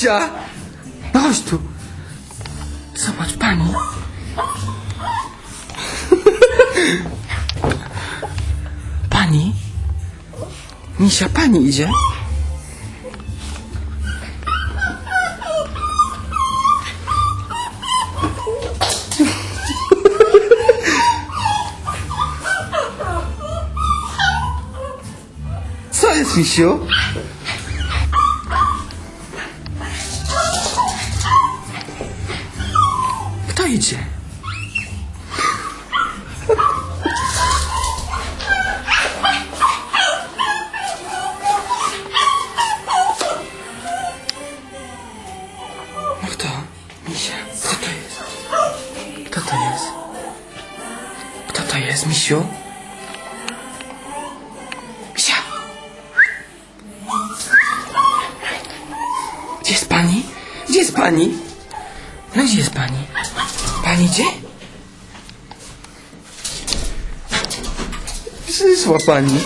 Misia! No chodź tu. Zobacz, pani. Pani? Misia, pani idzie? Co jest, misiu? Idzie? No kto? Misia, kto to jest? Kto to jest? Kto to jest, misiu? Misia! Gdzie jest pani? Gdzie jest pani? No gdzie jest pani? Pani gdzie? Przyszła pani.